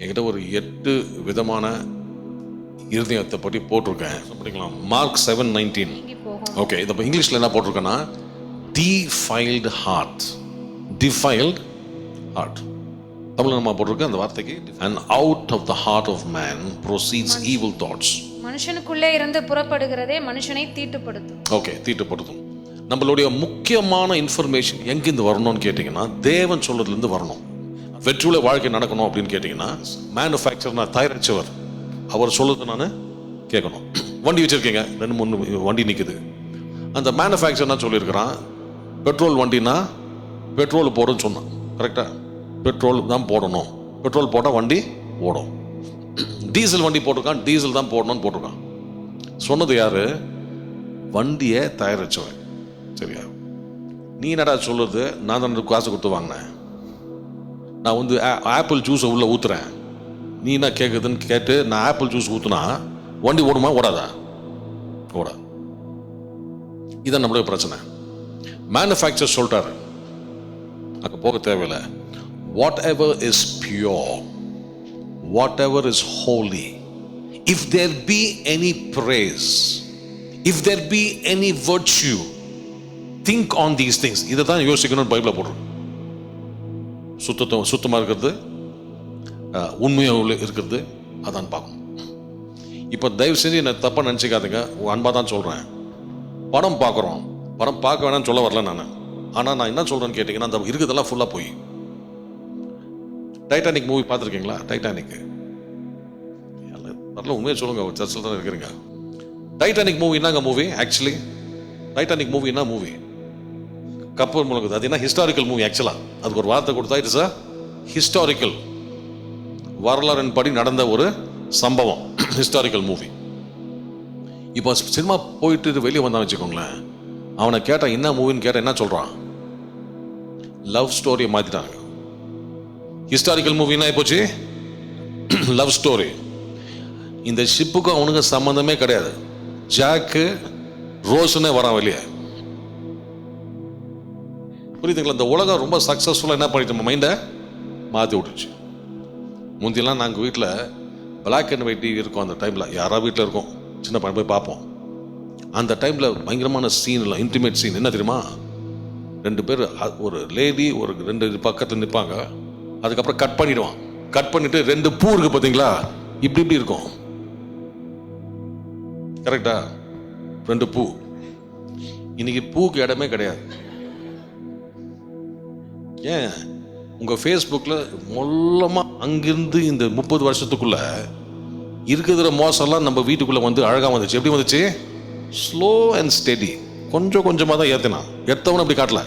என்கிட்ட ஒரு எட்டு விதமான இருதயத்தை பற்றி போட்டிருக்கேன். படிக்கலாம் மார்க் செவன் நைன்டீன் ஓகே இதை இப்போ இங்கிலீஷில் என்ன போட்டிருக்கேன்னா defiled heart defiled heart Tamil நம்ம போட்டிருக்கேன் அந்த வார்த்தைக்கு and out of the heart of man proceeds evil thoughts மனுஷனுக்குள்ளே இருந்து புறப்படுகிறதே மனுஷனை தீட்டுப்படுத்தும். ஓகே தீட்டுப்படுத்தும். நம்மளுடைய முக்கியமான இன்ஃபர்மேஷன் எங்கேருந்து வரணும்னு கேட்டிங்கன்னா தேவன் சொல்றதுலேருந்து வரணும். வெற்றியுள்ள வாழ்க்கை நடக்கணும் அப்படின்னு கேட்டிங்கன்னா மேனுஃபேக்சர் நான் தயாரிச்சவர். அவர் சொல்லுறது நான் கேட்கணும். வண்டி வச்சுருக்கீங்க. ரெண்டு மூணு வண்டி நிற்குது அந்த மேனுஃபேக்சர்னா சொல்லியிருக்கிறான் பெட்ரோல் வண்டினா பெட்ரோல் போடுன்னு சொன்னான். கரெக்டாக பெட்ரோல் தான் போடணும். பெட்ரோல் போட்டால் வண்டி ஓடும். டீசல் வண்டி போட்டிருக்கான் டீசல் தான் போடணும்னு போட்டிருக்கான். சொன்னது யாரு? வண்டியை தயாரிச்சவன் சரியா? நீ என்னடா சொல்லுது நான் தான் காசு கொடுத்து வாங்கினேன். நான் வந்து ஆ- ஆப்பிள் ஜூஸை உள்ளே ஊற்றுறேன் நீ என்ன கேட்குதுன்னு கேட்டு நான் ஆப்பிள் ஜூஸ் ஊற்றுனா வண்டி ஓடுமா? ஓடாதா? ஓடாது இதான் நம்மளுடைய பிரச்சனை. மேனுஃபேக்சர் சொல்கிறாரு அங்கே போக தேவையில்லை. Whatever is pure whatever is holy if there be any any if there be any any virtue, think on these things இதை தான் யோசிக்கணும்னு பைபிளில் போடுறோம் சுத்தத்தை சுத்தமாக இருக்கிறது உண்மையாக உள்ள இருக்கிறது அதான் பார்க்கணும் இப்போ தயவு செஞ்சு என்னை தப்பாக நினச்சிக்காதுங்க. அன்பாக தான் சொல்கிறேன் படம் பார்க்குறோம். படம் பார்க்க வேணாம்னு சொல்ல வரல நான். ஆனால் நான் என்ன சொல்கிறேன்னு கேட்டிங்கன்னா அந்த இருக்கிறதெல்லாம் ஃபுல்லாக போய். டைட்டானிக் மூவி பார்த்துருக்கீங்களா? டைட்டானிக் வரல உண்மையை சொல்லுங்க சர்ச்சில் தான் இருக்கிறீங்க. டைட்டானிக் மூவி என்னங்க மூவி ஆக்சுவலி டைட்டானிக் மூவி என்ன மூவி கப்பல் முழுகுது அது என்ன ஹிஸ்டாரிக்கல் மூவி ஆக்சுவலாக அதுக்கு ஒரு வார்த்தை கொடுத்தா இட்ஸ் அ ஹிஸ்டாரிக்கல் வரலாறின் படி நடந்த ஒரு சம்பவம். ஹிஸ்டாரிக்கல் மூவி இப்போ சினிமா போயிட்டு வெளியே வந்தான் வச்சுக்கோங்களேன். அவனை கேட்டால் என்ன மூவின்னு கேட்டால் என்ன சொல்கிறான் லவ் ஸ்டோரியை மாற்றிட்டாங்க ஹிஸ்டாரிக்கல் மூவி என்ன போச்சு லவ் ஸ்டோரி இந்த ஷிப்புக்கும் அவனுக்கு சம்மந்தமே கிடையாது. ஜாக்கு ரோஸ்னே வரான் வெளியே. புரியுதுங்களா? இந்த உலகம் ரொம்ப சக்ஸஸ்ஃபுல்லாக என்ன பண்ணிட்டு மைண்டை மாற்றி விட்டுருச்சு. முந்தியெல்லாம் நாங்கள் வீட்டில் பிளாக் அண்ட் ஒயிட் டிவி இருக்கும் அந்த டைமில் யாராவது வீட்டில் இருக்கும்? சின்ன பையன் போய் பார்ப்போம். அந்த டைமில் பயங்கரமான சீன் இல்லை இன்டிமேட் சீன் என்ன தெரியுமா? ரெண்டு பேர் ஒரு லேடி ஒரு ரெண்டு பக்கத்தில் நிற்பாங்க அதுக்கப்புறம் கட் பண்ணிடுவான். கட் பண்ணிட்டு ரெண்டு பூ இருக்கு பார்த்தீங்களா இப்படி இப்படி இருக்கும். கரெக்டா ரெண்டு பூ. இன்னைக்கு பூக்கு இடமே கிடையாது. ஏன்? உங்க ஃபேஸ்புக்கில் மொல்லமாக அங்கிருந்து இந்த முப்பது வருஷத்துக்குள்ள இருக்கிற மோசம்லாம் நம்ம வீட்டுக்குள்ள வந்து அழகாக வந்துச்சு. எப்படி வந்துச்சு? ஸ்லோ அண்ட் ஸ்டெடி கொஞ்சம் கொஞ்சமா தான் ஏற்றினான் எடுத்தவன அப்படி காட்டல.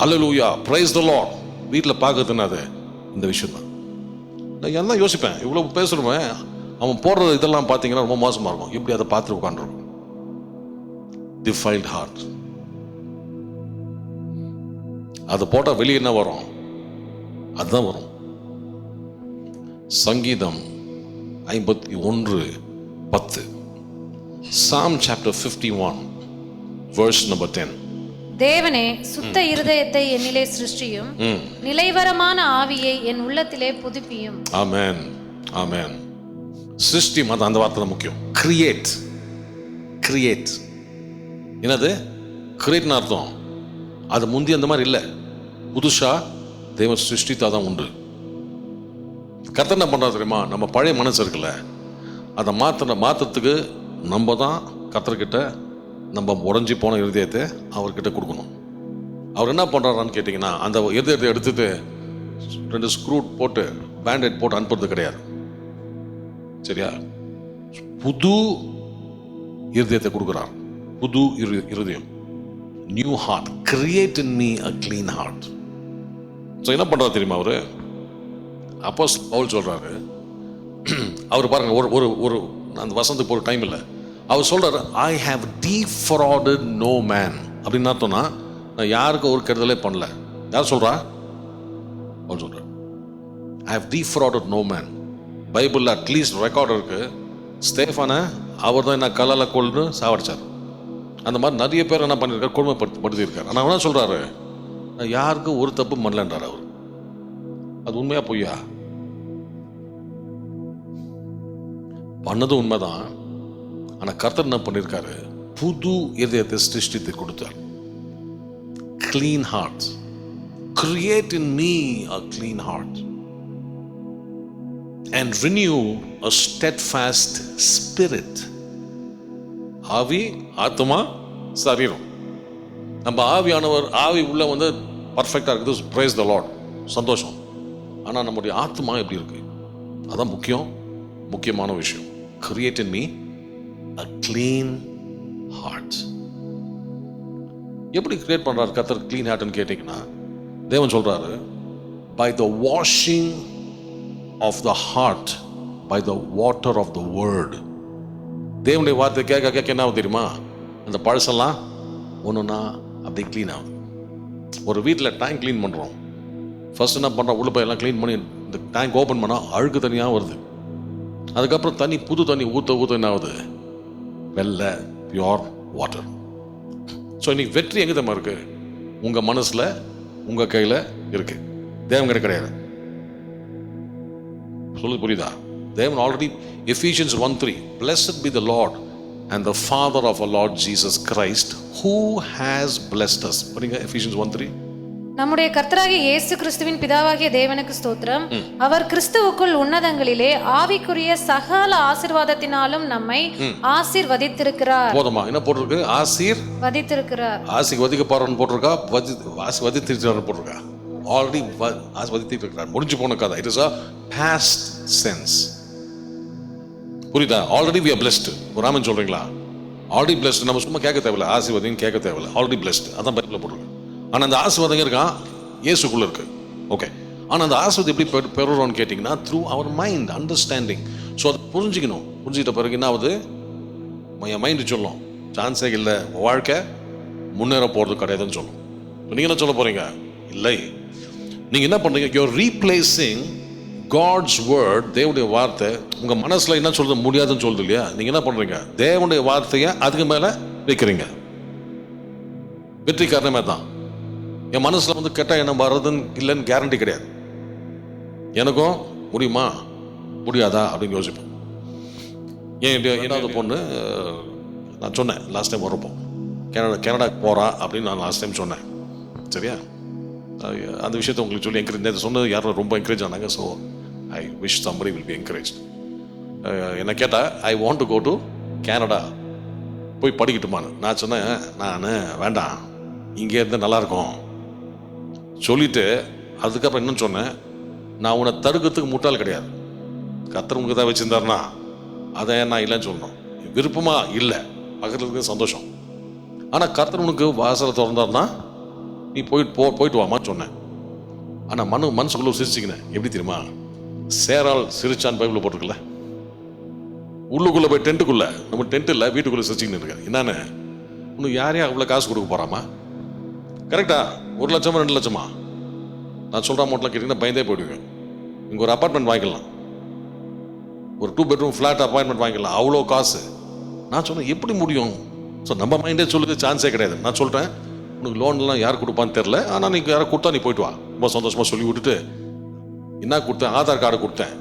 ஹலலூயா ப்ரைஸ் த லார்ட் வீட்டில் பார்க்கறதுன்னா அது இந்த விஷயம் தான் நான் எல்லாம் யோசிப்பேன்? இவ்வளோ பேசுறவன் அவன் போடுற இதெல்லாம் பார்த்தீங்கன்னா ரொம்ப மோசமாக இருக்கும். எப்படி அதை பார்த்துட்டு உட்காந்துருக்கும் டிஃபைல்ட் ஹார்ட் அதை போட்டால் வெளியே என்ன வரும்? அதுதான் வரும். சங்கீதம் ஐம்பத்தி ஒன்று பத்து. Psalm chapter fifty one verse number ten தேவனே சுத்த இருதயத்தை என்னிலே சிருஷ்டியும் நிலைவரமான ஆவியை என் உள்ளத்திலே புதுப்பியும். ஆமென் ஆமென் சிருஷ்டி அது அந்த வார்த்தை முக்கியம். கிரியேட் கிரியேட் என்னது? கிரியேட்னு அர்த்தம். அது முந்தி அந்த மாதிரி இல்லை. புதுசாக தெய்வம் சிருஷ்டித்தா தான் உண்டு. கர்த்தர் என்ன பண்றாரு தெரியுமா? நம்ம பழைய மனசு இருக்குல்ல அதை மாற்றின மாற்றத்துக்கு நம்ம தான் கர்த்தர்கிட்ட நம்ம உடஞ்சி போன இருதயத்தை அவர்கிட்ட கொடுக்கணும். அவர் என்ன பண்ணுறாரான்னு கேட்டிங்கன்னா அந்த இருதயத்தை எடுத்துட்டு ரெண்டு ஸ்க்ரூ போட்டு பேண்டேட் போட்டு அனுப்புறது கிடையாது. சரியா? புது இருதயத்தை கொடுக்குறார். புது இரு- இருதயம். New heart create in me a clean heart so என்ன பண்ணுறா தெரியுமா அவர்? அப்போ பவுல் சொல்கிறாரு அவர் பாருங்கள் ஒரு ஒரு ஒரு அந்த வசந்துக்கு ஒரு டைம் இல்லை. அவர் சொல்கிறார் I have defrauded no man அப்படின்னு அர்த்தம்னா நான் யாருக்கும் ஒரு கெடுதலே பண்ணல. யார் சொல்கிறா அவர் சொல்கிறார் I have frauded no man பைபிளில் அட்லீஸ்ட் ரெக்கார்ட் இருக்கு. ஸ்டேஃபானை அவர் தான் என்ன கல்லால் கொள்ளுன்னு சாவடிச்சார். அந்த மாதிரி நிறைய பேர் என்ன பண்ணியிருக்காரு கொடுமைப்படுத்தியிருக்காரு. ஆனால் என்ன சொல்கிறாரு யாருக்கும் ஒரு தப்பு பண்ணலன்றார் அவர். அது உண்மையாக பொய்யா? பண்ணது உண்மைதான். ஆனால் கர்த்தர் என்ன பண்ணியிருக்காரு? புது இதயத்தை சிருஷ்டித்து கொடுத்தார். Clean heart create in me a clean heart and renew a steadfast spirit ஆவி ஆத்மா சரீரம். நம்ம ஆவியானவர் ஆவி உள்ள வந்து பர்ஃபெக்டாக இருக்குது. Praise த லாட் சந்தோஷம். ஆனால் நம்முடைய ஆத்மா எப்படி இருக்கு? அதான் முக்கியம். முக்கியமான விஷயம். Create in me a clean heart எப்படி கிரியேட் பண்ணுறாரு கத்தர் க்ளீன் ஹார்ட்னு கேட்டிங்கன்னா தேவன் சொல்கிறாரு by the washing of the heart by the water of the word தேவனுடைய வார்த்தை கேட்க கேட்க என்ன ஆகுது தெரியுமா? அந்த பழசெல்லாம் ஒன்றுனா அப்படியே க்ளீன் ஆகுது ஒரு வீட்டில் டேங்க் க்ளீன் பண்ணுறோம் ஃபஸ்ட் என்ன பண்ணுறோம் உள்ள போய் எல்லாம் க்ளீன் பண்ணி இந்த டேங்க் ஓப்பன் பண்ணால் அழுக்கு தனியாக வருது. அதுக்கப்புறம் தண்ணி புது தண்ணி ஊற்ற ஊற்ற என்ன ஆகுது? வெள்ளை பியோர் வாட்டர் ஸோ இன்னைக்கு வெற்றி எங்கே தம்மா இருக்கு? உங்கள் மனசில் உங்கள் கையில் இருக்குது தேவங்கிட்ட கிடையாது. சொல்லுது புரியுதா? தேவன் already Ephesians one three blessed be the Lord and the father of a Lord Jesus Christ who has blessed us பாருங்க எஃபிஷியன்ஸ் ஒன் த்ரீ நம்முடைய கர்த்தராகிய இயேசு கிறிஸ்துவின் பிதாவாகிய தேவனுக்கு ஸ்தோத்திரம். அவர் கிறிஸ்துவுக்குள் உன்னதங்களிலே ஆவிக்குரிய சகல ஆசிர்வாதத்தினாலும் நம்மை ஆசீர்வதித்திருக்கிறார். போதுமா? என்ன போட்டிருக்கு? ஆசீர்? வதித்திருக்கிறார். ஆசிக்கு வதிக்க பாருன்னு போட்டிருக்கா? வதி ஆசி வதி திருச்சாரு போட்டிருக்கா? ஆல்ரெடி ஆசி வதி இருக்கிறார் முடிஞ்சு போன கதை. It is a past sense புரியுதா? ஆல்ரெடி வி ஆர் பிளஸ்ட் ஒரு ராமன் சொல்றீங்களா? ஆல்ரெடி பிளஸ்ட் நம்ம சும்மா கேட்க தேவையில்ல. ஆசீர்வாதம் கேட்க தேவையில்ல. ஆல்ரெடி பிளஸ்ட் அதான் பைபிளில் போட்டிருக்கு. ஆனால் அந்த ஆசீர்வாதம் இருக்கான் இயேசுக்குள்ள இருக்கு. ஓகே ஆனால் அந்த ஆசீர்வாதம் எப்படி பெறு- பெறுறோம்னு கேட்டிங்கன்னா through our mind understanding so அதை புரிஞ்சுக்கணும். புரிஞ்சுக்கிட்ட பிறகு என்ன ஆகுது? என் மைண்டு சொல்லும். சான்ஸே இல்லை. வாழ்க்கை முன்னேற போகிறது கிடையாதுன்னு சொல்லும். நீங்கள் என்ன சொல்ல போகிறீங்க இல்லை. நீங்கள் என்ன பண்ணுறீங்க யூர் ரீப்ளேஸிங் காட்ஸ் வேர்ட் தேவனுடைய வார்த்தை உங்கள் மனசில் என்ன சொல்றது முடியாதுன்னு சொல்லுது இல்லையா? நீங்கள் என்ன பண்ணுறீங்க தேவனுடைய வார்த்தையை அதுக்கு மேலே வைக்கிறீங்க. வெற்றி காரணமே தான். என் மனசில் வந்து கெட்ட என்ன வர்றதுன்னு இல்லைன்னு கேரண்டி கிடையாது. எனக்கும் முடியுமா? முடியாதா? அப்படின்னு யோசிப்போம். ஏன் இப்படி பொண்ணு நான் சொன்னேன் லாஸ்ட் டைம் வரப்போ கனடா கனடாக்கு போகிறா அப்படின்னு நான் லாஸ்ட் டைம் சொன்னேன். சரியா? அந்த விஷயத்தை உங்களுக்கு சொல்லி என்கரேஜ் நேற்று சொன்னது யாரும் ரொம்ப என்கரேஜ் ஆனாங்க so I wish somebody will be encourage என்னை கேட்டால் I want to go to Canada போய் படிக்கட்டுமான்னு. நான் சொன்னேன் நான் வேண்டாம். இங்கே இருந்து நல்லா இருக்கும் சொல்லிட்டு அதுக்கப்புறம் இன்னும் சொன்னேன் நான் உன்னை தடுக்கிறதுக்கு முட்டாள் கிடையாது. கத்தர் உங்களுக்கு தான் வச்சுருந்தாருனா அதை நான் இல்லைன்னு சொல்லணும்? விருப்பமா இல்லை. பக்கத்தில் இருக்க சந்தோஷம். ஆனால் கர்த்தர் உனக்கு வாசலை திறந்தாருன்னா நீ போயிட்டு போ போயிட்டு வாமான்னு சொன்னேன். ஆனால் மனு மனசுக்குள்ளே சிரிச்சிக்கினேன். எப்படி தெரியுமா? சேரால் சிரிச்சான் பைபிள் போட்டிருக்குல்ல? உள்ளுக்குள்ள போய் டென்ட்டுக்குள்ள நம்ம டென்ட் இல்லை வீட்டுக்குள்ள சிரிச்சுக்கின்னு இருக்காரு என்னன்னு? உனக்கு யாரையும் அவ்வளோ காசு கொடுக்க போறாமா? கரெக்டா ஒரு லட்சமா ரெண்டு லட்சமா? நான் சொல்ற அமௌண்ட்லாம் கேட்டிங்கன்னா பயந்தே போயிடுவீங்க. இங்கே ஒரு அப்பார்ட்மெண்ட் வாங்கிக்கலாம். ஒரு டூ பெட்ரூம் ஃப்ளாட் அப்பாயின்மெண்ட் வாங்கிக்கலாம். அவ்வளோ காசு. நான் சொன்னேன் எப்படி முடியும்? ஸோ நம்ம மைண்டே சொல்லுது சான்ஸே கிடையாது. நான் சொல்கிறேன் உனக்கு லோன்லாம் யார் கொடுப்பான்னு தெரில ஆனால் நீ யாரை கொடுத்தா நீ போயிட்டு வா. ரொம்ப சந்தோஷமாக சொல்லி விட்டுட்டு என்ன கொடுத்தேன்? ஆதார் கார்டு கொடுத்தேன்.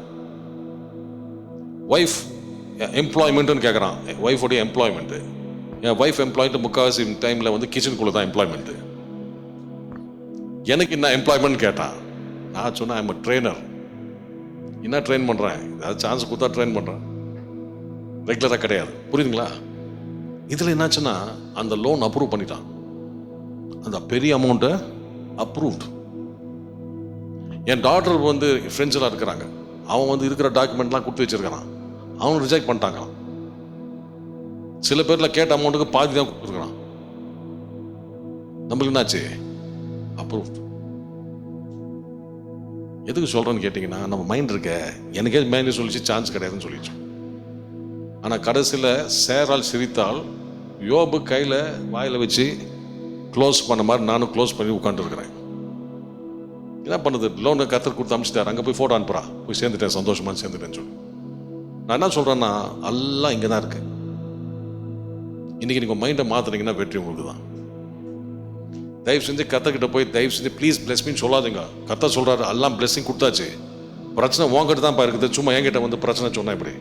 ஒய்ஃப் எம்ப்ளாய்மெண்ட்டுன்னு கேட்குறான் ஒய்ஃபோடைய எம்ப்ளாய்மெண்ட்டு என் ஒய்ஃப் எம்ப்ளாய்மெண்ட் முக்கால்வாசி டைமில் வந்து கிச்சனுக்குள்ளே தான் எம்ப்ளாய்மெண்ட்டு எனக்கு என்ன எம்ப்ளாய்மெண்ட் கேட்டான். நான் சொன்னேன் ஐம் ட்ரெயினர் என்ன ட்ரெயின் பண்ணுறேன் ஏதாவது சான்ஸ் கொடுத்தா ட்ரெயின் பண்ணுறேன் ரெகுலராக கிடையாது. புரியுதுங்களா? இதில் என்னாச்சுன்னா அந்த லோன் அப்ரூவ் பண்ணிட்டான். அந்த பெரிய அமௌண்ட்டை அப்ரூவ்ட் என் டாக்டர் வந்து ஃப்ரெண்ட்ஸ் இருக்கிறாங்க. அவன் வந்து இருக்கிற டாக்குமெண்ட்லாம் கொடுத்து வச்சிருக்கான் அவனும் ரிஜெக்ட் பண்ணிட்டாங்களாம். சில பேரில் கேட்ட அமௌண்ட்டுக்கு பாதி தான் கொடுத்துருக்குறான். நம்மளுக்கு என்னாச்சு? அப்ரூவ் எதுக்கு சொல்கிறேன்னு கேட்டிங்கன்னா நம்ம மைண்ட் இருக்க. எனக்கே மைண்ட் சொல்லிச்சு சான்ஸ் கிடையாதுன்னு சொல்லிச்சு. ஆனால் கடைசியில் சேரால் சிரித்தால் யோபு கையில் வாயில் வச்சு க்ளோஸ் பண்ண மாதிரி நானும் க்ளோஸ் பண்ணி உட்காந்துருக்கிறேன் என்ன பண்ணுது? லோனு கத்தர் கொடுத்து அமிச்சிட்டார். அங்கே போய் ஃபோட்டோ அனுப்புறா. போய் சேர்ந்துட்டேன் சந்தோஷமாக சேர்ந்துட்டேன்னு சொல்லி. நான் என்ன சொல்கிறேன்னா எல்லாம் இங்கே தான் இருக்கு. இன்னைக்கு நீங்கள் மைண்டை மாத்துனீங்கன்னா வெற்றி உங்களுக்கு தான். தயவு செஞ்சு கத்தக்கிட்ட போய் தயவு செஞ்சு ப்ளீஸ் பிளெஸ்மின்னு சொல்லாதீங்க. கத்த சொல்றாரு எல்லாம் பிளெஸிங் கொடுத்தாச்சு. பிரச்சனை உங்ககிட்ட தான் இருக்குது. சும்மா என்கிட்ட வந்து பிரச்சனை சொன்னேன் இப்படி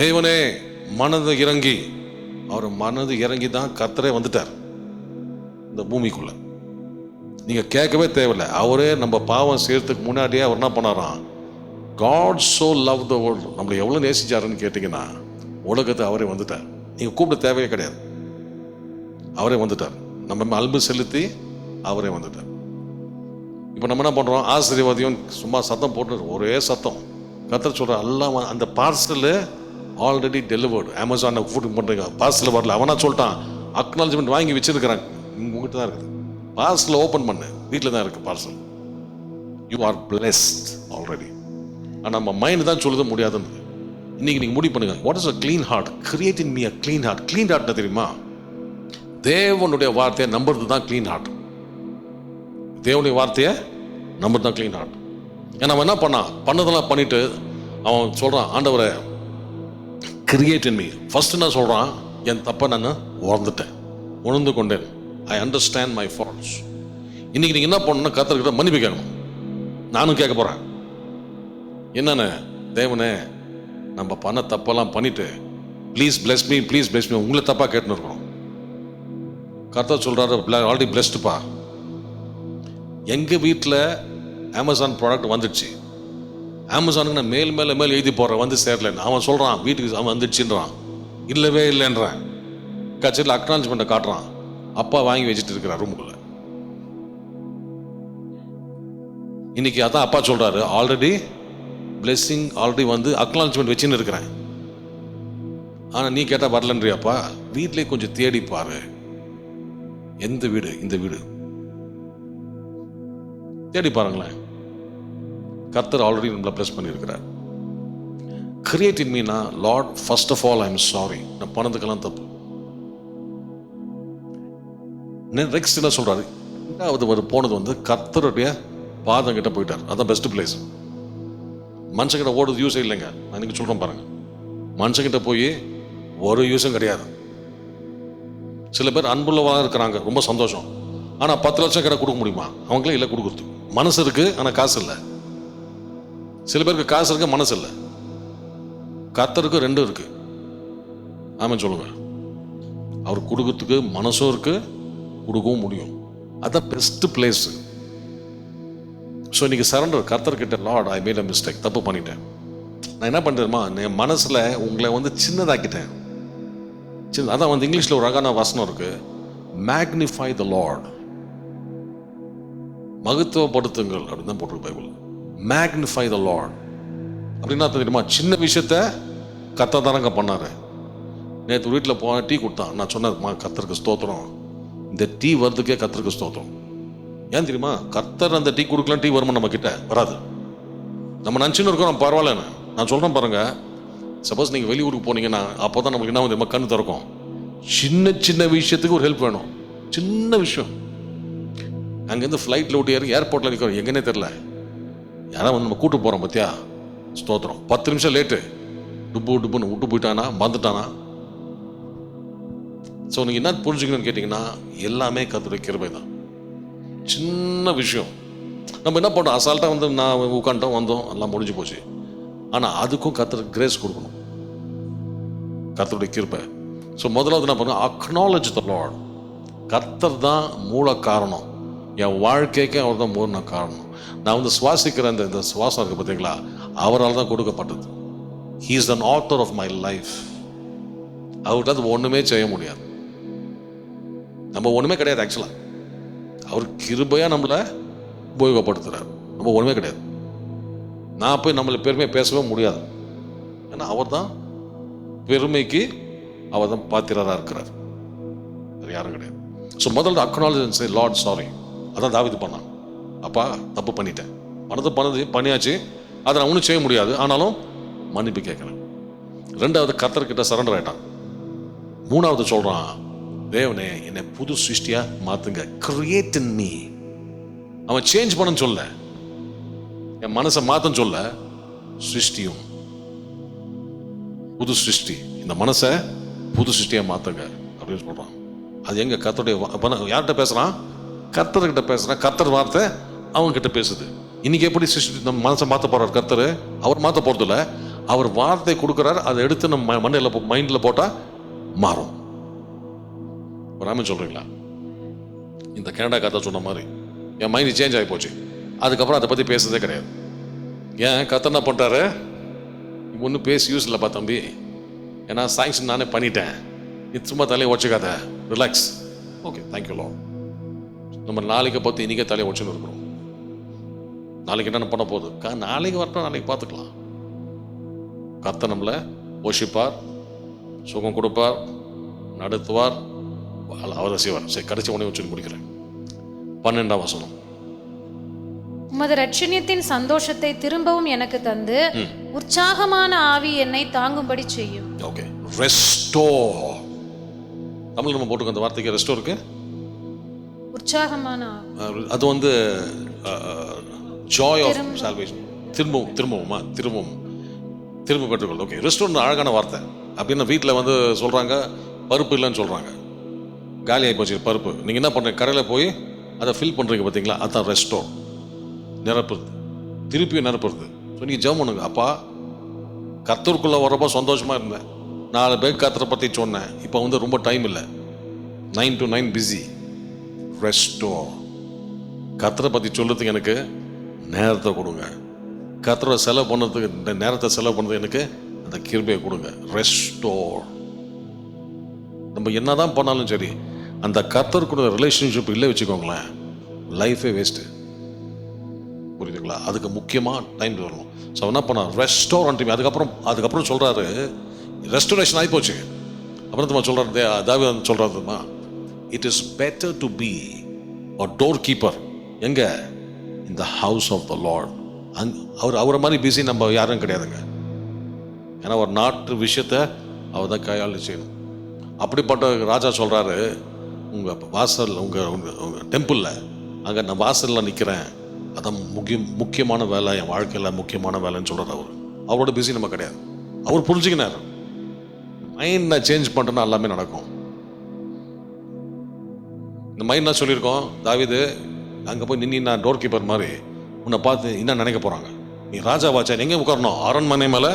தேவனே மனது இறங்கி. அவர் மனது இறங்கி தான் கத்தரே வந்துட்டார். இந்த பூமிக்குள்ள. நீங்கள் கேட்கவே தேவையில்லை. அவரே நம்ம பாவம் செய்கிறதுக்கு முன்னாடியே அவர் என்ன பண்ணாராம்? God so love the world நம்மளை எவ்வளோ நேசிச்சாருன்னு கேட்டிங்கன்னா உலகத்தை அவரே வந்துட்டார். நீங்கள் கூப்பிட தேவையே கிடையாது. அவரே வந்துட்டார். நம்ம அன்பு செலுத்தி அவரே வந்துட்டார். இப்போ நம்ம என்ன பண்ணுறோம் ஆசீர்வாதியம் சும்மா சத்தம் போட்டு ஒரே சத்தம். கத்தர் சொல்கிற எல்லாம் அந்த பார்சல் ஆல்ரெடி டெலிவர்டு அமேசானில் ஃபுட் பண்ணுறீங்க பார்சல் வரல. அவனா சொல்லிட்டான்? அக்னாலஜ்மெண்ட் வாங்கி வச்சிருக்கிறாங்க. உங்ககிட்ட தான் இருக்குது. பார்சல் ஓப்பன் பண்ணு. வீட்டில் தான் இருக்கு parcel. You are blessed already ஆனால் நம்ம மைண்ட் தான் சொல்லுது முடியாதுன்னு இன்னைக்கு நீங்கள் முடிவு பண்ணுங்க. What is a clean heart create in me a clean heart clean heart தெரியுமா? தேவனுடைய வார்த்தையை நம்புறது தான் க்ளீன் ஹார்ட் தேவனுடைய வார்த்தையை நம்புறது தான் க்ளீன் ஹார்ட் ஏன்னா அவன் என்ன பண்ணான் பண்ணதெல்லாம் பண்ணிட்டு அவன் சொல்கிறான் ஆண்டவரை கிரியேட் இன் மீ ஃபர்ஸ்ட் என்ன சொல்கிறான் என் தப்பை நான் உணர்ந்துட்டேன். உணர்ந்து கொண்டேன். ஐ அண்டர்ஸ்டாண்ட் மை ஃபால்ட்ஸ் இன்னைக்கு நீங்க என்ன பண்ணணும் கத்தர்கிட்ட மன்னிப்பு கேட்கணும். நானும் கேட்க போறேன். என்னன்னு? தேவனே நம்ம பண்ண தப்பெல்லாம் பண்ணிட்டு please bless me please bless me உங்களை தப்பாக கேட்டுன்னு இருக்கணும். கர்த்தர் சொல்கிறாரு ஆல்ரெடி பிளஸ்டுப்பா எங்கள் வீட்டில் அமேசான் ப்ராடக்ட் வந்துடுச்சு அமேசானுக்கு நான் மேல் மேலே மேல் எழுதி போடுறேன் வந்து சேரலன்னு. அவன் சொல்கிறான் வீட்டுக்கு அவன் வந்துடுச்சுன்றான். இல்லவே இல்லைன்றான். கட்சியில் அக்னாலஜ்மெண்ட்டை காட்டுறான். அப்பா வாங்கி வச்சுட்டு இருக்கிறார் ரூமுக்குள்ள இன்னைக்கு அதான் அப்பா சொல்றாரு ஆல்ரெடி பிளெஸ்ஸிங் ஆல்ரெடி வந்து அக்னாலஜ்மெண்ட் வச்சுன்னு இருக்கிறேன். ஆனால் நீ கேட்டால் வரலன்றியாப்பா? வீட்டிலே கொஞ்சம் தேடி பாரு. எந்த வீடு? இந்த வீடு. தேடி பாருங்களேன். கர்த்தர் ஆல்ரெடி நம்மளை ப்ளஸ் பண்ணியிருக்கிறார். Create in me a Lord first of all I am sorry நான் பணத்துக்கெல்லாம் தப்பு. நெக்ஸ்ட் என்ன சொல்றாரு? ரெண்டாவது ஒரு போனது வந்து கர்த்தருடைய பாதம் கிட்ட போயிட்டார். அதான் பெஸ்ட் பிளேஸ் மனுஷங்கிட்ட ஓடுறது யூஸே இல்லைங்க. நான் இன்னைக்கு சொல்கிறேன் பாருங்கள் மனுஷங்கிட்ட போய் ஒரு யூஸும் கிடையாது. சில பேர் அன்புள்ளவா இருக்கிறாங்க. ரொம்ப சந்தோஷம். ஆனால் பத்து லட்சம் கிட்ட கொடுக்க முடியுமா? அவங்களே இல்லை கொடுக்குறது. மனசு இருக்கு ஆனா காசு இல்லை. சில பேருக்கு காசு இருக்கு மனசு இல்லை. கத்தருக்கு ரெண்டும் இருக்கு. ஆமாம் சொல்லுங்க. அவர் கொடுக்கறதுக்கு மனசும் இருக்கு கொடுக்கவும் முடியும். அதான் பெஸ்ட் பிளேஸு ஸோ இன்னைக்கு surrender கர்த்தர்கிட்ட Lord I made a mistake தப்பு பண்ணிட்டேன். நான் என்ன பண்ணுறேம்மா என் மனசில் உங்களை வந்து சின்னதாக்கிட்டேன். சின்ன அதான் வந்து இங்கிலீஷில் ஒரு அழகான வசனம் இருக்கு. மேக்னிஃபை த லார்ட் மகத்துவப்படுத்துங்கள் அப்படின்னு தான் போட்டிருக்கு பைபிள். மேக்னிஃபை த லார்ட் அப்படின்னா தெரியுமா? சின்ன விஷயத்த கத்த தானங்க பண்ணார். நேற்று வீட்டில் போன டீ கொடுத்தான். நான் சொன்னேன்மா கத்தருக்கு ஸ்தோத்திரம். இந்த டீ வர்றதுக்கே கத்தருக்கு ஸ்தோத்திரம். ஏன் தெரியுமா? கர்த்தர் அந்த டீ கொடுக்கலாம் டீ வருமா நம்ம கிட்ட வராது. நம்ம நினச்சின்னு இருக்கோம் நம்ம பரவாயில்லன்னு நான் சொல்கிறேன் பாருங்கள் சப்போஸ் நீங்கள் வெளியூருக்கு போனீங்கன்னா அப்போ தான் நமக்கு என்ன வந்து கண்ணு திறக்கும். சின்ன சின்ன விஷயத்துக்கு ஒரு ஹெல்ப் வேணும். சின்ன விஷயம். அங்கேருந்து ஃப்ளைட்டில் விட்டு ஏறி ஏர்போர்ட்டில் நிற்கிறோம் எங்கன்னே தெரில யாராவது வந்து நம்ம கூட்டு போகிறோம் பார்த்தியா ஸ்தோத்திரம். பத்து நிமிஷம் லேட்டு டுப்பு டுப்புன்னு விட்டு போயிட்டானா வந்துட்டானா? ஸோ நீங்கள் என்ன புரிஞ்சுக்கணும்னு கேட்டிங்கன்னா எல்லாமே கத்துடைய கிருபை தான் சின்ன விஷயம். நம்ம என்ன பண்ணோம்? அசால்ட்டாக வந்து நான் உட்காந்துட்டோம் வந்தோம் எல்லாம் முடிஞ்சு போச்சு. ஆனால் அதுக்கும் கத்தருக்கு கிரேஸ் கொடுக்கணும். கத்தருடைய கிருபை. ஸோ முதலாவது என்ன பண்ணுங்க அக்னாலஜ் த லார்ட் கர்த்தர் தான் மூல காரணம். என் வாழ்க்கைக்கு அவர் தான் மூல காரணம். நான் வந்து சுவாசிக்கிற அந்த இந்த சுவாசம் இருக்குது பார்த்தீங்களா அவரால் தான் கொடுக்கப்பட்டது. He is an author of my life அவர்கிட்ட அது ஒன்றுமே செய்ய முடியாது. நம்ம ஒன்றுமே கிடையாது ஆக்சுவலாக அவர் கிருபையாக நம்மளை உபயோகப்படுத்துகிறார் நம்ம ஒன்றுமே கிடையாது. நான் போய் நம்மளை பெருமையை பேசவே முடியாது. ஏன்னா அவர் தான் பெருமைக்கு அவர் தான் பாத்திரராக இருக்கிறார். வேறு யாரும் கிடையாது. ஸோ முதல்ல அக்னாலஜ் சே லார்ட் சாரி அதான் தாவிது பண்ணான். அப்பா தப்பு பண்ணிட்டேன். மனது பண்ணது பண்ணியாச்சு. அதை நான் ஒன்றும் செய்ய முடியாது. ஆனாலும் மன்னிப்பு கேட்குறேன். ரெண்டாவது கத்தர்கிட்ட சரண்டர் ஆகிட்டான் மூணாவது சொல்கிறான் தேவனே என்னை புது சிருஷ்டியா மாத்துங்க. கிரியேட் இன் மீ அவன் சேஞ்ச் பண்ணன்னு சொல்ல. என் மனசை மாத்தன்னு சொல்ல. சிருஷ்டியும். புது சிருஷ்டி. இந்த மனசை புது சிருஷ்டியா மாத்துங்க அப்படின்னு சொல்றான். அது எங்க கத்தருடைய யார்கிட்ட பேசுறான்? கர்த்தர்கிட்ட பேசுறான். கர்த்தர் வார்த்தை அவங்க கிட்ட பேசுது. இன்னைக்கு எப்படி சிருஷ்டி நம்ம மனசை மாத்த போறார் கர்த்தர்? அவர் மாத்த போறது இல்லை அவர் வார்த்தை கொடுக்குறாரு. அதை எடுத்து நம்ம மண்ணில் மைண்டில் போட்டால் மாறும். வராமல் சொல்கிறீங்களா இந்த கனடா கதை சொன்ன மாதிரி என் மைண்ட் சேஞ்ச் ஆகி போச்சு அதுக்கப்புறம் அதை பற்றி பேசுறதே கிடையாது. ஏன்? கத்தை என்ன பண்ணிட்டாரு ஒன்றும் பேசி யூஸ் இல்லைப்பா தம்பி. ஏன்னா சாங்ஷன் நானே பண்ணிட்டேன். நீ சும்மா தலையை உடச்சிக்காத. ரிலாக்ஸ் ஓகே தேங்க்யூ லோ நம்ம நாளைக்கு பார்த்து இன்றைக்கே தலையை உடச்சுன்னு இருக்கிறோம். நாளைக்கு என்னென்ன பண்ண போகுது? கா நாளைக்கு வரட்டும் நாளைக்கு பார்த்துக்கலாம். கத்தை நம்மளை போஷிப்பார் சுகம் கொடுப்பார் நடத்துவார். அவர் செய்வார் சரி கடைசி உடனே வச்சு முடிக்கிறேன். பன்னெண்டாம் வசனம். உமது ரட்சணியத்தின் சந்தோஷத்தை திரும்பவும் எனக்கு தந்து உற்சாகமான ஆவி என்னை தாங்கும்படி செய்யும். ஓகே ரெஸ்டோ தமிழ் நம்ம போட்டுக்க அந்த வார்த்தைக்கு ரெஸ்டோ இருக்கு? உற்சாகமான அது வந்து ஜாய் ஆஃப் சால்வேஷன் திரும்பவும் திரும்பவுமா? திரும்பவும். திரும்ப பெற்றுக்கொள். ஓகே ரெஸ்டோரண்ட் அழகான வார்த்தை. அப்படின்னு வீட்டில் வந்து சொல்கிறாங்க பருப்பு இல்லைன்னு சொல்கிறாங்க காலி ஆகி போச்சு பருப்பு. நீங்கள் என்ன பண்ணுறீங்க கடையில் போய் அதை ஃபில் பண்ணுறீங்க பார்த்தீங்களா அதுதான் ரெஸ்டோ நிரப்புறது. திருப்பியும் நிரப்புறது. ஸோ நீங்கள் ஜெபம் பண்ணுங்க. அப்பா கத்தூருக்குள்ளே வரப்போ சந்தோஷமாக இருந்தேன். நாலு பேர் கத்துற பற்றி சொன்னேன். இப்போ வந்து ரொம்ப டைம் இல்லை. நைன் டு நைன் பிஸி ரெஸ்டோ கத்தரை பற்றி சொல்கிறதுக்கு எனக்கு நேரத்தை கொடுங்க. கத்தரை செலவு பண்ணுறதுக்கு இந்த நேரத்தை செலவு பண்ணுறது எனக்கு அந்த கிருபையை கொடுங்க. ரெஸ்டோர் நம்ம என்ன தான் பண்ணாலும் சரி அந்த கத்தர் கூட ரிலேஷன்ஷிப் இல்லை வச்சுக்கோங்களேன். லைஃபே வேஸ்ட்டு புரியுதுங்களா? அதுக்கு முக்கியமாக டைம் வரணும். ஸோ என்ன பண்ண ரெஸ்டோரண்ட் அதுக்கப்புறம் அதுக்கப்புறம் சொல்கிறாரு ரெஸ்டோரேஷன் ஆகிப்போச்சு அப்புறம் தான் சொல்கிறாரு தாவி சொல்கிறாருமா it is better to be a doorkeeper எங்கே? இந்த ஹவுஸ் ஆஃப் த லார்ட் அங் அவர் அவரை மாதிரி பிஸி நம்ம யாரும் கிடையாதுங்க. ஏன்னா ஒரு நாட்டு விஷயத்தை அவர் தான் கையாளு செய்யணும். அப்படிப்பட்ட ராஜா சொல்கிறாரு உங்கள் வாசல் உங்கள் உங்கள் உங்கள் டெம்பிளில் அங்கே நான் வாசலில் நிற்கிறேன் அதான் முக்கிய முக்கியமான வேலை என் வாழ்க்கையில் முக்கியமான வேலைன்னு சொல்கிறார் அவர். அவரோட பிஸி நம்ம கிடையாது. அவர் புரிஞ்சுக்கினார். மைண்ட் நான் சேஞ்ச் பண்ணுறேன்னா எல்லாமே நடக்கும். இந்த மைண்ட் நான் சொல்லியிருக்கோம் தாவிது அங்கே போய் நின்று நான் டோர் கீப்பர் மாதிரி உன்னை பார்த்து என்ன நினைக்க போகிறாங்க நீ ராஜா வாச்சா எங்கே உட்காரணும்? அரண்மனை மேலே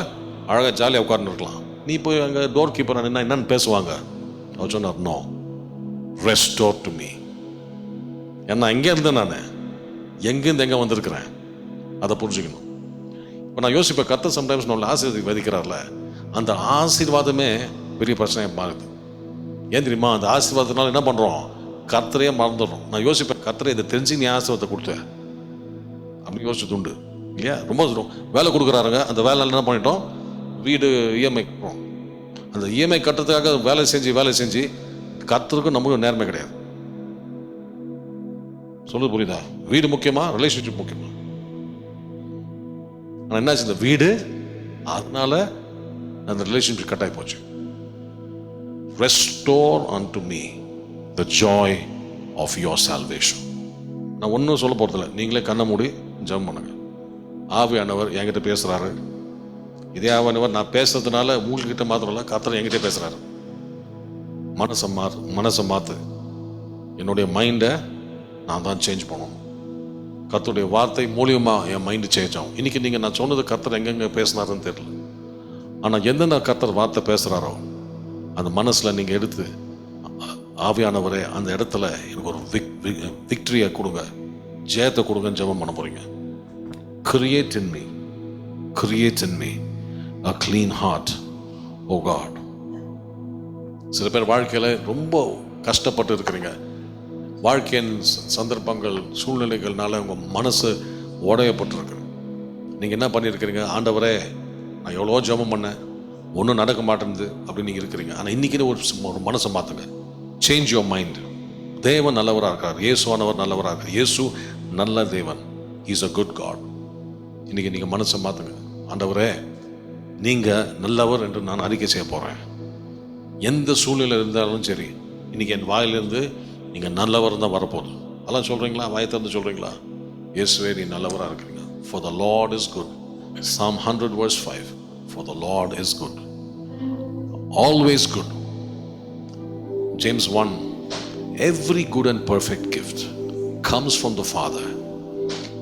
அழகாக ஜாலியாக உட்கார்ந்து இருக்கலாம் நீ போய் அங்கே டோர் கீப்பர் நின்னா என்னன்னு பேசுவாங்க. அவர் சொன்னார் நோ ரெஸ்டோர் டு மீ ஏன்னா எங்கே இருந்தேன் நான் எங்கேருந்து எங்கே வந்திருக்கிறேன் அதை புரிஞ்சுக்கணும். இப்போ நான் யோசிப்பேன் கத்த சம்டைம்ஸ் நம்மளை ஆசீர்வாதி விதிக்கிறார்ல அந்த ஆசீர்வாதமே பெரிய பிரச்சனையாக மாறுது. ஏன் தெரியுமா? அந்த ஆசீர்வாதத்தினால என்ன பண்ணுறோம் கர்த்தரையே மறந்துடுறோம். நான் யோசிப்பேன் கர்த்தரை இதை தெரிஞ்சு நீ ஆசீர்வாதத்தை கொடுத்த. அப்படி யோசிச்சது உண்டு. இல்லையா? ரொம்ப தூரம் வேலை கொடுக்குறாருங்க. அந்த வேலை என்ன பண்ணிட்டோம்? வீடு இஎம்ஐ கட்டுறோம். அந்த இஎம்ஐ கட்டுறதுக்காக வேலை செஞ்சு வேலை செஞ்சு கத்துறதுக்கும் நமக்கும் நேர்மை கிடையாது. சொல்லுது புரியுதா? வீடு முக்கியமா? ரிலேஷன்ஷிப் முக்கியமா? ஆனால் என்னாச்சு இந்த வீடு? அதனால அந்த ரிலேஷன்ஷிப் கட் போச்சு. Restore unto me the joy of your salvation நான் ஒன்றும் சொல்ல போகிறதில்ல நீங்களே கண்ணை மூடி ஜம் பண்ணுங்க. ஆவியானவர் என்கிட்ட பேசுகிறாரு இதே ஆவியானவர் நான் பேசுறதுனால உங்கள்கிட்ட மாத்திரம் இல்லை கத்தர் என்கிட்ட பேசுகிறாரு மனசை மா மனசை மாற்று என்னுடைய மைண்டை நான் தான் சேஞ்ச் பண்ணணும். கத்துடைய வார்த்தை மூலியமாக என் மைண்டு சேஞ்ச் ஆகும். இன்றைக்கி நீங்கள் நான் சொன்னது கத்தர் எங்கெங்க பேசினாருன்னு தெரியல. ஆனால் எந்தெந்த கத்தர் வார்த்தை பேசுகிறாரோ அந்த மனசில் நீங்கள் எடுத்து ஆவியானவரே அந்த இடத்துல எனக்கு ஒரு விக் விக்டரியை கொடுங்க. ஜெயத்தை கொடுங்கன்னு ஜெபம் பண்ண போகிறீங்க create in me create in me a clean heart O God சில பேர் வாழ்க்கையில் ரொம்ப கஷ்டப்பட்டு இருக்கிறீங்க. வாழ்க்கையின் சந்தர்ப்பங்கள் சூழ்நிலைகள்னால உங்கள் மனசு உடையப்பட்டிருக்கு நீங்கள் என்ன பண்ணியிருக்கிறீங்க? ஆண்டவரே நான் எவ்வளோ ஜபம் பண்ணேன். ஒன்றும் நடக்க மாட்டேங்குது அப்படின்னு நீங்கள் இருக்கிறீங்க. ஆனால் இன்றைக்கின்னு ஒரு ஒரு மனசை மாற்றுங்க சேஞ்ச் யுவர் மைண்ட் தேவன் நல்லவராக இருக்கார். இயேசுவானவர் நல்லவராக இருக்கார். இயேசு நல்ல தேவன். இஸ் அ குட் காட் இன்றைக்கி நீங்கள் மனசை மாற்றுங்க ஆண்டவரே நீங்கள் நல்லவர் என்று நான் அறிக்கை செய்ய போகிறேன் எந்த சூழ்நிலை இருந்தாலும் சரி இன்னைக்கு என் வாயிலிருந்து நீங்கள் நல்லவர் தான் வரப்போகுது. அதெல்லாம் சொல்கிறீங்களா வாயை திறந்து சொல்கிறீங்களா இயேசுவே நீ நல்லவராக இருக்கிறீங்க. For the Lord is good psalm hundred verse five for the Lord is good always good James 1 Every good and perfect gift comes from the Father,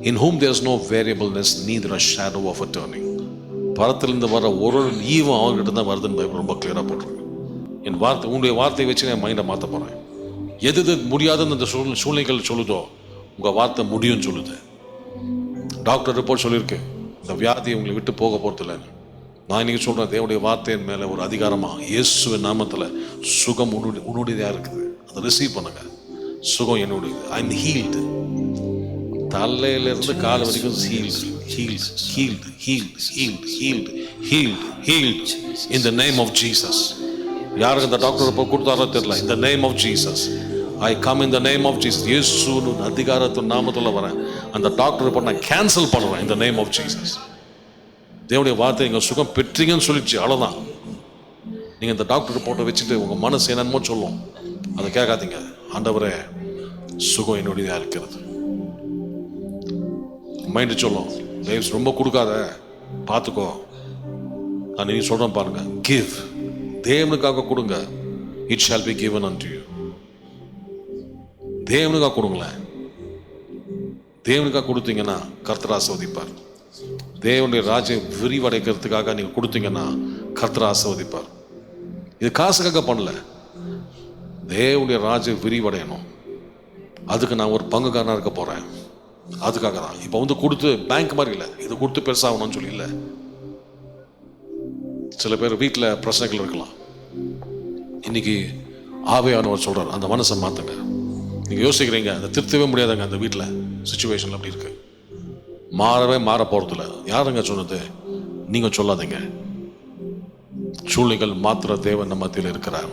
in whom there's no variableness variableness, neither a shadow of a பரத்திலிருந்து வர ஒரு ஒரு ஈவம் அவங்ககிட்ட தான் வருதுன்னு ரொம்ப கிளியராக போட்டிருக்கு. என் வார்த்தை உன்னுடைய வார்த்தையை வச்சு நான் மைண்டை மாற்ற போகிறேன் எது எது முடியாதுன்னு அந்த சூழ் சூழ்நிலைகள் சொல்லுதோ உங்கள் வார்த்தை முடியும்னு சொல்லுது. டாக்டர் ரிப்போர்ட் சொல்லியிருக்கு இந்த வியாதி உங்களை விட்டு போக போகிறதில்லன்னு நான் இன்றைக்கி சொல்கிறேன் தேவனுடைய வார்த்தையின் மேலே ஒரு அதிகாரமாக இயேசுவின் நாமத்தில் சுகம் உன்னுடைய உன்னுடையதாக இருக்குது. அதை ரிசீவ் பண்ணுங்க. சுகம் என்னுடையது. ஐம் ஹீல்டு தலையிலிருந்து கால் வரைக்கும் healed healed healed healed healed healed healed healed in the name of Jesus யாருக்கு இந்த டாக்டர் இப்போ கொடுத்தாரோ தெரியல. இந்த name of Jesus I come in the name of Jesus இயேசுன்னு அதிகாரத்தின் நாமத்தில் வரேன். அந்த டாக்டர் இப்போ நான் கேன்சல் பண்ணுறேன் இந்த நேம் ஆஃப் ஜீசஸ் தேவனுடைய வார்த்தை நீங்கள் சுகம் பெற்றீங்கன்னு சொல்லிச்சு. அவ்வளோதான் நீங்கள் இந்த டாக்டர் ரிப்போர்ட்டை வச்சுட்டு உங்கள் மனசு என்னென்னமோ சொல்லும். அதை கேட்காதீங்க. ஆண்டவரே சுகம் என்னுடையதாக இருக்கிறது. மைண்டு சொல்லும். லைஃப் ரொம்ப கொடுக்காத. பார்த்துக்கோ. நான் நீ சொல்கிறேன் பாருங்கள் கிவ் தேவனுக்காக கொடுங்க. It shall be given unto you தேவனுக்காக கொடுங்களேன். தேவனுக்காக கொடுத்தீங்கன்னா கர்த்தர் சோதிப்பார் தேவனுடைய ராஜ்யம் விரிவடைக்கிறதுக்காக நீங்கள் கொடுத்தீங்கன்னா கர்த்தர் சோதிப்பார் இது காசுக்காக பண்ணல. தேவனுடைய ராஜ்யம் விரிவடையணும். அதுக்கு நான் ஒரு பங்குக்காரனாக இருக்க போகிறேன் அதுக்காக தான். இப்போ வந்து கொடுத்து பேங்க் மாதிரி இல்லை. இது கொடுத்து பெருசாகணும்னு சொல்லி இல்லை. சில பேர் வீட்டில் பிரச்சனைகள் இருக்கலாம். இன்னைக்கு ஆவையானவர் சொல்கிறார் அந்த மனசை மாற்றுங்க நீங்கள் யோசிக்கிறீங்க அதை திருத்தவே முடியாதுங்க அந்த வீட்டில் சுச்சுவேஷன் அப்படி இருக்கு. மாறவே மாற போகிறதில்ல யாருங்க சொன்னது? நீங்கள் சொல்லாதீங்க. சூழ்நிலைகள் மாத்திர தேவன் நம்ம மத்தியில் இருக்கிறார்.